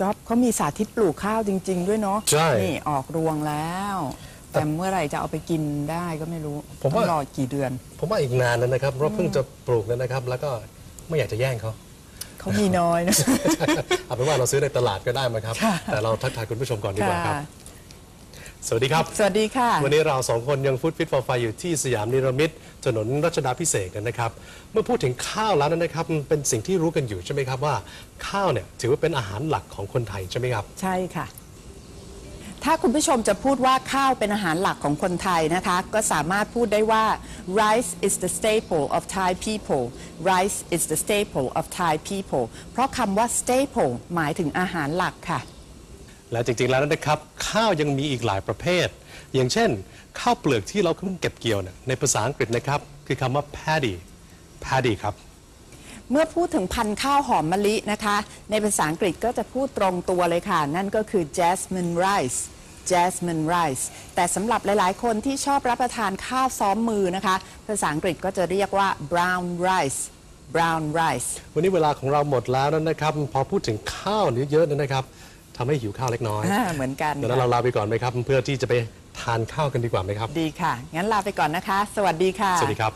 จ๊อบเขามีสาธิตปลูกข้าวจริง ๆ ด้วยเนาะใช่นี่ออกรวงแล้ว แต่เมื่อไหร่จะเอาไปกินได้ก็ไม่รู้ผมว่า ต้องรอกี่เดือน ผมว่าอีกนานแล้วนะครับเพราะเพิ่งจะปลูกแล้วนะครับ แล้วก็ไม่อยากจะแย่งเขา เขามีน้อยนะ เอาเป็นว่าเราซื้อในตลาดก็ได้มาครับ ค่ะ แต่เราทักทายคุณผู้ชมก่อนดีกว่าครับ ค่ะ สวัสดีครับ สวัสดีค่ะ วันนี้เราสองคนยังฟุตฟิตฟอร์ไฟอยู่ที่สยามนิรมิตถนนรัชดาพิเศษกนะครับ เมื่อพูดถึงข้าวแล้วนะครับมันเป็นสิ่งที่รู้กันอยู่ใช่ไหมครับว่า ข้าวเนี่ยถือว่าเป็นอาหารหลักของคนไทยใช่ไหมครับ ใช่ค่ะ ถ้าคุณผู้ชมจะพูดว่าข้าวเป็นอาหารหลักของคนไทยนะคะ ก็สามารถพูดได้ว่า rice is the staple of Thai people rice is the staple of Thai people เพราะคำว่า staple หมายถึงอาหารหลักค่ะ และจริงๆแล้วนะครับ ข้าวยังมีอีกหลายประเภท อย่างเช่น ข้าวเปลือกที่เราเพิ่งเก็บเกี่ยวเนี่ยในภาษาอังกฤษนะครับ คือคำว่า paddy paddy ครับ เมื่อพูดถึงพันธุ์ข้าวหอมมะลินะคะ ในภาษาอังกฤษก็จะพูดตรงตัวเลยค่ะ นั่นก็คือ jasmine rice jasmine rice แต่สำหรับหลายๆ คนที่ชอบรับประทานข้าวซ้อมมือนะคะ ภาษาอังกฤษก็จะเรียกว่า brown rice brown rice วันนี้เวลาของเราหมดแล้วนะครับ พอพูดถึงข้าวเยอะๆเนยนะครับ ทำให้หิวข้าวเล็กน้อยอ่าเหมือนกัน ดังนั้นเราลาไปก่อนไหมครับ เพื่อที่จะไปทานข้าวกันดีกว่าไหมครับ ดีค่ะ งั้นลาไปก่อนนะคะ สวัสดีค่ะ สวัสดีครับ